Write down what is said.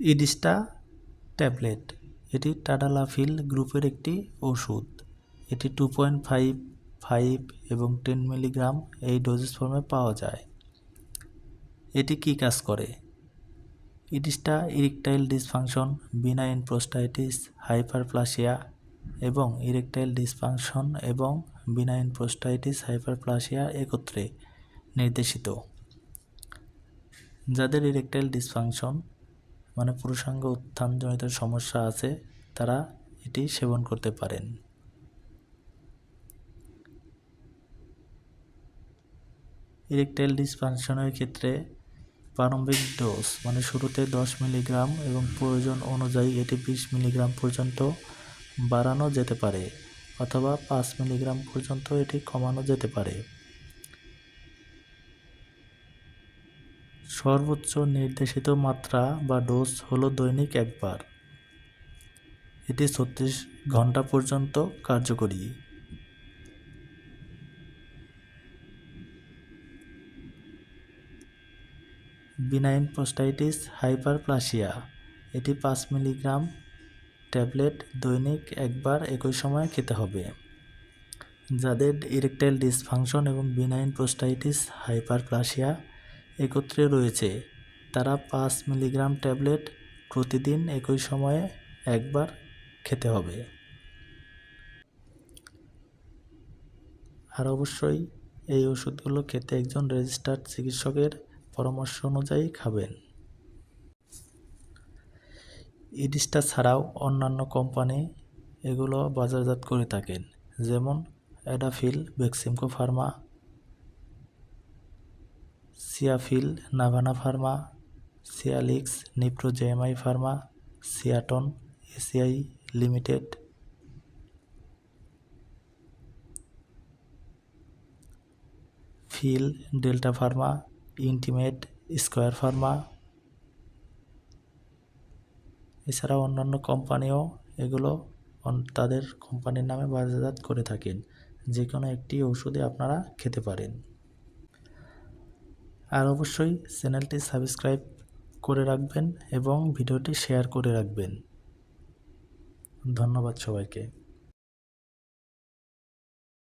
ইডিস্টা tablet. এটি tadalafil গ্রুপের একটি ওষুধ। এটি টু পয়েন্ট ফাইভ ফাইভ এবং টেন মিলিগ্রাম এই ডোজেস ফর্মে পাওয়া যায়। এটি কি কাজ করে? ইডিস্টা erectile dysfunction, benign prostatitis, hyperplasia এবং ইরেকটাইল ডিসফাংশন এবং বিনাইন প্রোস্টাইটিস, হাইপারপ্লাসিয়া একত্রে নির্দেশিত। যাদের ইরেকটাইল ডিসফাংশন মানে পুরুষাঙ্গ উত্থানজনিত সমস্যা আছে, তারা এটি সেবন করতে পারেন। ইরেকটাইল ডিসফাংশনের ক্ষেত্রে প্রারম্ভিক ডোজ মানে শুরুতে দশ মিলিগ্রাম এবং প্রয়োজন অনুযায়ী এটি বিশ মিলিগ্রাম পর্যন্ত বাড়ানো যেতে পারে, অথবা পাঁচ মিলিগ্রাম পর্যন্ত এটি কমানো যেতে পারে। সর্বোচ্চ নির্দেশিত মাত্রা বা ডোজ হলো দৈনিক একবার। এটি ছত্রিশ ঘণ্টা পর্যন্ত কার্যকরী। Benign prostatitis, hyperplasia. এটি পাঁচ মিলিগ্রাম ট্যাবলেট দৈনিক একবার একই সময়ে খেতে হবে। যাদের ইরেকটাইল ডিসফাংশন এবং বিনাইন প্রোস্টাইটিস, হাইপারপ্লাসিয়া একত্রে রয়েছে। তারা পাঁচ মিলিগ্রাম ট্যাবলেট প্রতিদিন একই সময়ে একবার খেতে হবে। আর অবশ্যই এই ওষুধগুলো খেতে একজন রেজিস্টার্ড চিকিৎসকের পরামর্শ অনুযায়ী খাবেন। ইডিস্টা ছাড়াও অন্যান্য কোম্পানি এগুলো বাজারজাত করে থাকেন, যেমন Adafil Beximco pharma Ciafil Navana pharma Cialix Nipro JMI pharma Ciaton ACI limited. Feel, Delta pharma, Intimate, Square pharma. এছাড়াও অন্যান্য কোম্পানিও এগুলো তাদের কোম্পানির নামে বাজারজাত করে থাকেন। যে কোনো একটি ওষুধে আপনারা খেতে পারেন। আর অবশ্যই চ্যানেলটি সাবস্ক্রাইব করে রাখবেন এবং ভিডিওটি শেয়ার করে রাখবেন। ধন্যবাদ সবাইকে।